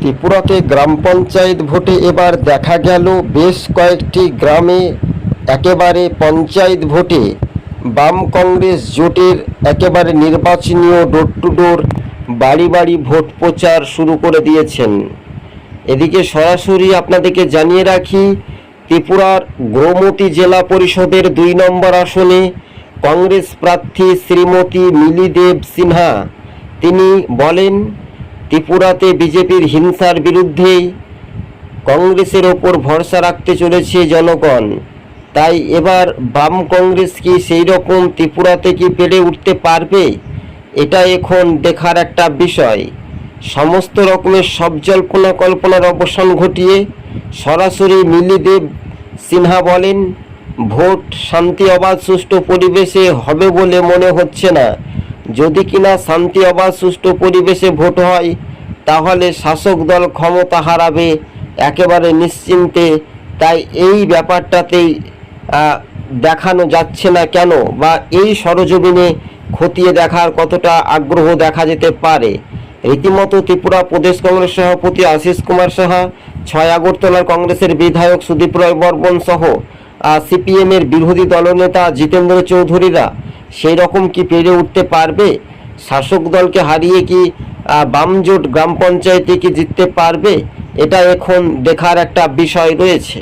ত্রিপুরাতে গ্রাম পঞ্চায়েত ভোটে এবার দেখা গেল বেশ কয়েকটি গ্রামে একেবারে পঞ্চায়েত ভোটে। বাম কংগ্রেস জোটের একেবারে নির্বাচনীয় ডোর টু ডোর বাড়ি বাড়ি ভোট প্রচার শুরু করে দিয়েছেন। এদিকে সরাসরি আপনাদেরকে জানিয়ে রাখি, ত্রিপুরার গৌমতী জেলা পরিষদের দুই নম্বর আসনে কংগ্রেস প্রার্থী শ্রীমতী মিলি দেব সিনহা। তিনি বলেন ত্রিপুরাতে বিজেপির হিংসার বিরুদ্ধে কংগ্রেসের ওপর ভরসা রাখতে চলেছে জনগণ। তাই এবার বাম কংগ্রেস কি সেই রকম ত্রিপুরাতে কি পেরে উঠতে পারবে? এটা এখন দেখার একটা বিষয়। সমস্ত রকমের সব জল্পনা কল্পনার অবসান ঘটিয়ে সরাসরি মিলিদেব সিনহা বলেন, ভোট শান্তি অবাধ সুষ্ঠু পরিবেশে হবে বলে মনে হচ্ছে না। যদি কিনা শান্তি অবাধ সুষ্ঠু পরিবেশে ভোট হয় তাহলে শাসক দল ক্ষমতা হারাবে একেবারে নিশ্চিন্তে। তাই এই ব্যাপারটাতেই দেখানো যাচ্ছে না কেন? বা এই সরজমিনে খতিয়ে দেখার কতটা আগ্রহ দেখা যেতে পারে? রীতিমতো ত্রিপুরা প্রদেশ কংগ্রেস সভাপতি আশিস কুমার সাহা, ছয় আগরতলার কংগ্রেসের বিধায়ক সুদীপ রায় বর্মন সহ সিপিএম এর বিরোধী দলনেতা জিতেন্দ্র চৌধুরীরা, সেই রকম কি পেরে উঠতে পারবে? শাসক দলকে হারিয়ে কি আহ, বাম জোট গ্রাম পঞ্চায়েতে কি জিততে পারবে? এটা এখন দেখার একটা বিষয় রয়েছে।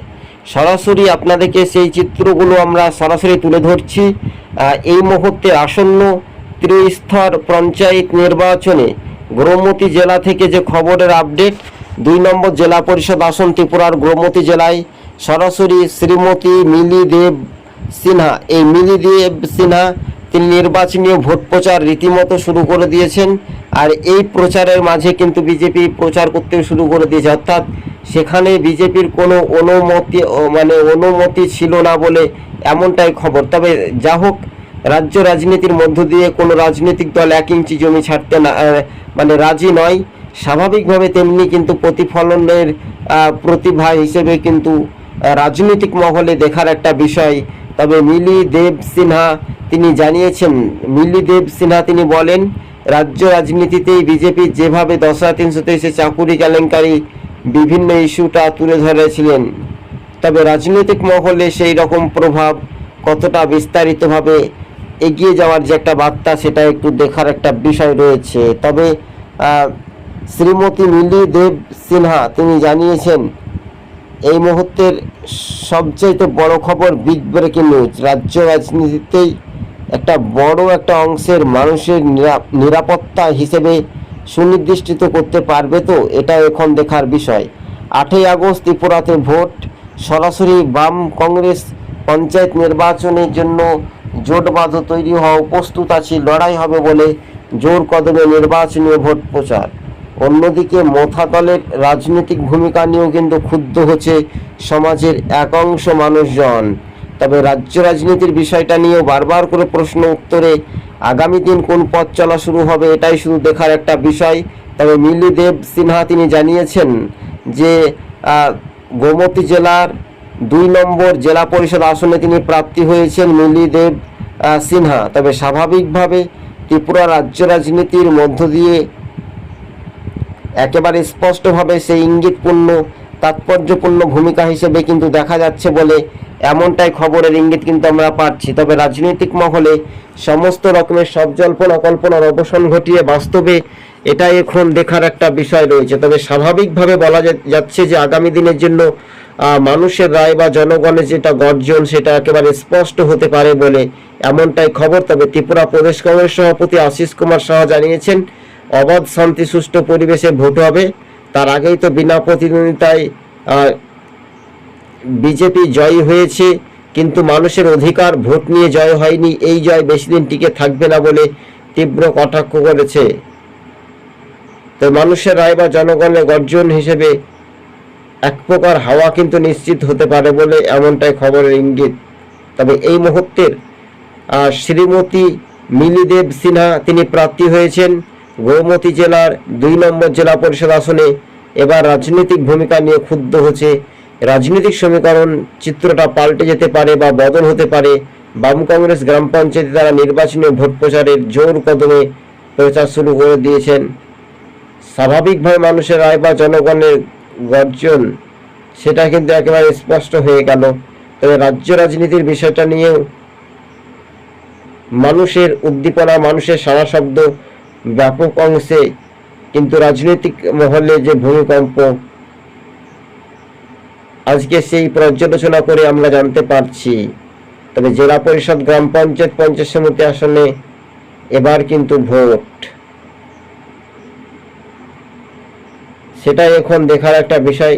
সরাসরি আপনাদেরকে সেই চিত্রগুলো আমরা সরাসরি তুলে ধরছি। এই মুহূর্তে আসন্ন ত্রিস্তর পঞ্চায়েত নির্বাচনে গৌরমতী জেলা থেকে যে খবরের আপডেট দুই নম্বর জেলা পরিষদ আসন ত্রিপুরার গৌরমতী জেলায় সরাসরি শ্রীমতী মিলি দেব সিনহা। এই মিলি দেব সিনহা তিনি নির্বাচনী ভোট প্রচার রীতিমতো শুরু করে দিয়েছেন। আর এই প্রচারের মাঝে কিন্তু বিজেপি প্রচার করতে শুরু করে দিয়েছে। অর্থাৎ সেখানে বিজেপির কোনো অনুমতি মানে অনুমতি ছিল না বলে এমনটাই খবর। তবে যা হোক, রাজ্য রাজনীতির মধ্য দিয়ে কোনো রাজনৈতিক দল এক ইঞ্চি জমি ছাড়তে না মানে রাজি নয়। স্বাভাবিকভাবে তেমনি কিন্তু প্রতিফলনের প্রতিভা হিসেবে কিন্তু রাজনৈতিক মহলে দেখার একটা বিষয়। তবে মিলি, দেব, সিনহা তিনি জানিয়েছেন মিলি দেব সিনহা তিনি বলেন, রাজ্য রাজনীতিতেই বিজেপি যেভাবে দশরা তিনশো তেইশে চাকুরি কেলেঙ্কারি বিভিন্ন ইস্যুটা তুলে ধরেছিলেন, তবে রাজনৈতিক মহলে সেই রকম প্রভাব কতটা বিস্তারিতভাবে এগিয়ে যাওয়ার যে একটা বার্তা সেটা একটু দেখার একটা বিষয় রয়েছে। তবে শ্রীমতী মিলি দেব সিনহা তিনি জানিয়েছেন, এই মুহূর্তের সবচাইতে বড় খবর বিগ ব্রেকিং নিউজ রাজ্য রাজনীতিতেই একটা বড় একটা অংশের মানুষের নিরা- নিরাপত্তা হিসেবে সুনির্দিষ্টিত করতে পারবে তো? এটা এখন দেখার বিষয়। আটই আগস্ট ত্রিপুরাতে ভোট। সরাসরি বাম কংগ্রেস পঞ্চায়েত নির্বাচনের জন্য জোটবাঁধ তৈরি হওয়া প্রস্তুত আছে, লড়াই হবে বলে জোর কদমে নির্বাচনী ভোট প্রচার। অন্যদিকে মোথা দলের রাজনৈতিক ভূমিকা নিয়েও কিন্তু ক্ষুব্ধ হচ্ছে সমাজের একাংশ মানুষজন। তবে রাজ্য রাজনীতির বিষয়টা নিয়েও বারবার করে প্রশ্ন উত্তরে আগামী দিন কোন পথ চলা শুরু হবে এটাই শুধু দেখার একটা বিষয়। তবে মিলি সিনহা তিনি জানিয়েছেন যে গোমতী জেলার দুই নম্বর জেলা পরিষদ আসনে তিনি প্রাপ্তি হয়েছেন মিলি সিনহা। তবে স্বাভাবিকভাবে ত্রিপুরা রাজ্য রাজনীতির মধ্য দিয়ে একেবারে স্পষ্টভাবে সেই ইঙ্গিতপূর্ণ, তাৎপর্যপূর্ণ ভূমিকা হিসেবে কিন্তু দেখা যাচ্ছে বলে এমনটাই খবরের ইঙ্গিত কিন্তু আমরা পাচ্ছি। তবে রাজনৈতিক মহলে সমস্ত রকমের সব জল্পনা কল্পনার অবসান ঘটিয়ে বাস্তবে এটাই এখন দেখার একটা বিষয় রয়েছে। তবে স্বাভাবিকভাবে বলা যাচ্ছে যে আগামী দিনের জন্য মানুষের রায় বা জনগণের যেটা গর্জন, সেটা একেবারে স্পষ্ট হতে পারে বলে এমনটাই খবর। তবে ত্রিপুরা প্রদেশ কংগ্রেস সভাপতি আশিস কুমার সাহা জানিয়েছেন, অবাধ শান্তি সুষ্ঠু পরিবেশে ভোট হবে। তার আগেই তো বিনা প্রতিদ্বন্দ্বিতায় বিজেপি জয়ী হয়েছে, কিন্তু মানুষের অধিকার ভোট নিয়ে জয় হয়নি, এই জয় বেশি দিন টিকে থাকবে না বলে তীব্র কটাক্ষ করেছে। তো মানুষের রায় বা জনগণের গর্জন হিসেবে এক প্রকার হাওয়া কিন্তু নিশ্চিত হতে পারে বলে এমনটাই খবরের ইঙ্গিত। তবে এই মুহূর্তের শ্রীমতী মিলিদেব সিনহা তিনি প্রার্থী হয়েছেন। গৌমতী জেলার দুই নম্বর জেলা পরিষদ আসনে এবার রাজনৈতিক ভূমিকা নিয়ে ক্ষুব্ধ হচ্ছে রাজনৈতিক সমীকরণ, চিত্রটা পাল্টে যেতে পারে বা বদল হতে পারে, বাম কংগ্রেস গ্রাম পঞ্চায়েতে তারা নির্বাচনী ভোট প্রচারের জোর কদমে প্রচার শুরু করে দিয়েছেন। স্বাভাবিকভাবে মানুষের রায় বা জনগণের গর্জন, সেটা কিন্তু একেবারে স্পষ্ট হয়ে গেল। তবে রাজ্য রাজনীতির বিষয়টা নিয়েও মানুষের উদ্দীপনা, মানুষের সারা শব্দ ব্যাপক অংশে কিন্তু রাজনৈতিক মহলে যে ভূমিকম্প আজকে সেই পর্যালোচনা করে আমরা জানতে পারছি। তবে জেলা পরিষদ, গ্রাম পঞ্চায়েত পঞ্চায়েত সমিতি আসনে এবার কিন্তু ভোট। সেটাই এখন দেখার একটা বিষয়।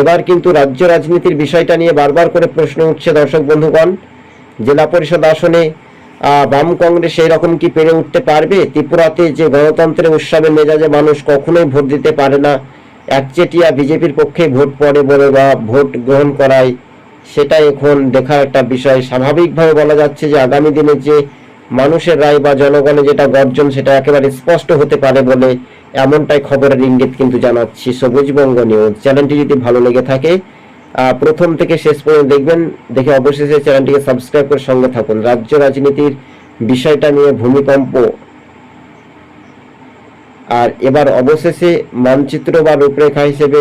এবার কিন্তু রাজ্য রাজনীতির বিষয়টা নিয়ে বারবার করে প্রশ্ন উঠছে দর্শক বন্ধুগণ। জেলা পরিষদ আসনে বাম কংগ্রেস সেই রকম কি পেরে উঠতে পারবে? ত্রিপুরাতে যে গণতন্ত্রের উৎসবের মেজাজে মানুষ কখনোই ভোট দিতে পারে না। একচেটিয়া বিজেপির পক্ষে ভোট পড়ে বলে বা ভোট গ্রহণ করায় সেটা এখন দেখার একটা বিষয়। স্বাভাবিকভাবে বলা যাচ্ছে যে আগামী দিনে যে মানুষের রায় বা জনগণের যেটা গর্জন, সেটা একেবারে স্পষ্ট হতে পারে বলে এমনটাই খবরের ইঙ্গিত কিন্তু জানাচ্ছি সবুজবঙ্গ নিউজ। চ্যানেলটি যদি ভালো লেগে থাকে প্রথম থেকে শেষ পর্যন্ত দেখবেন। দেখে অবশেষে চ্যানেলটিকে সাবস্ক্রাইব করে সঙ্গে থাকুন। রাজ্য রাজনীতির বিষয়টা নিয়ে ভূমিকম্প আর এবার অবশেষে মানচিত্র বা রূপরেখা হিসেবে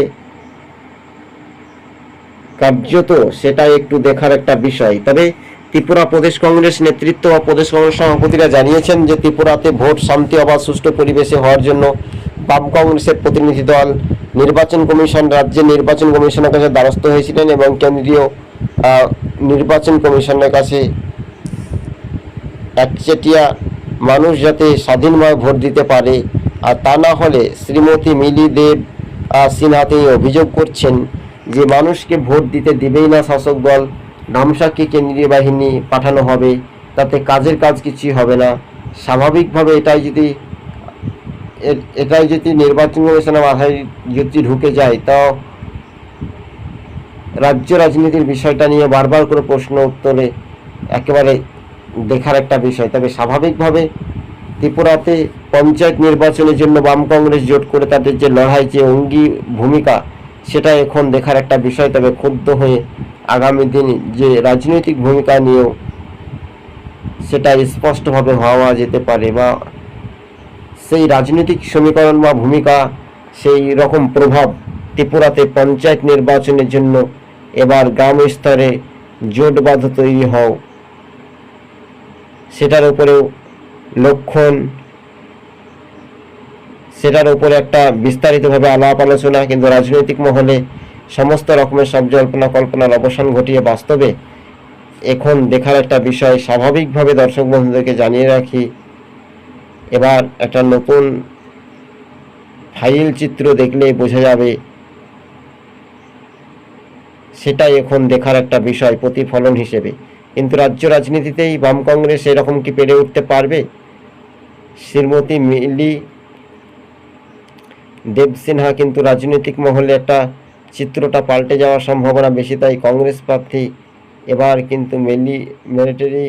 কার্যত সেটা একটু দেখার একটা বিষয়। তবে ত্রিপুরা প্রদেশ কংগ্রেস নেতৃত্ব বা প্রদেশ কংগ্রেস সভাপতিরা জানিয়েছেন যে ত্রিপুরাতে ভোট, শান্তি অবাধ সুষ্ঠু পরিবেশে হওয়ার জন্য বাম কংগ্রেসের প্রতিনিধি দল, নির্বাচন কমিশন, রাজ্যের নির্বাচন কমিশনের কাছে দ্বারস্থ হয়েছিলেন এবং কেন্দ্রীয় নির্বাচন কমিশনের কাছে একচেটিয়া মানুষ যাতে স্বাধীনভাবে ভোট দিতে পারে আর তা না হলে শ্রীমতী মিলি দেব আহ, সিনহা তিনি অভিযোগ করছেন যে মানুষকে ভোট দিতে দিবেই না শাসক দল নামসাকে কেন্দ্রীয় বাহিনী পাঠানো হবে তাতে কাজের কাজ কিছুই হবে না। স্বাভাবিকভাবে এটাই যদি এটাই যদি নির্বাচন কমিশনের মাথায় যদি ঢুকে যায় তা রাজ্য রাজনীতির বিষয়টা নিয়ে বারবার করে প্রশ্ন উত্তরে একেবারে দেখার একটা বিষয়। তবে স্বাভাবিকভাবে ত্রিপুরাতে পঞ্চায়েত নির্বাচনের জন্য বাম কংগ্রেস জোট করে তাদের যে লড়াই, যে অঙ্গী ভূমিকা, সেটা এখন দেখার একটা বিষয়। তবে ক্ষুব্ধ হয়ে আগামী দিন যে রাজনৈতিক ভূমিকা নিয়েও সেটা স্পষ্টভাবে হওয়া যেতে পারে বা সেই রাজনৈতিক সমীকরণ বা ভূমিকা, সেই রকম প্রভাব ত্রিপুরাতে পঞ্চায়েত নির্বাচনের জন্য এবার গ্রাম স্তরে জোটবাঁধ তৈরি হও, সেটার উপরেও লক্ষণ সেটার উপরে একটা বিস্তারিতভাবে আলাপ আলোচনা কিন্তু রাজনৈতিক মহলে সমস্ত রকমের সব জল্পনা কল্পনার অবসান ঘটিয়ে বাস্তবে এখন দেখার একটা বিষয় স্বাভাবিকভাবে দর্শক বন্ধুদেরকে জানিয়ে রাখি, এবার একটা নতুন ফাইল চিত্র দেখলে বোঝা যাবে সেটাই এখন দেখার একটা বিষয় প্রতিফলন হিসেবে। কিন্তু রাজ্য রাজনীতিতেই বাম কংগ্রেস এরকম কি পেরে উঠতে পারবে? শ্রীমতী মিলি দেব সিনহা কিন্তু রাজনৈতিক মহলে একটা চিত্রটা পাল্টে যাওয়ার সম্ভাবনা বেশি, তাই কংগ্রেস প্রার্থী এবার কিন্তু মিলি মিলিটারি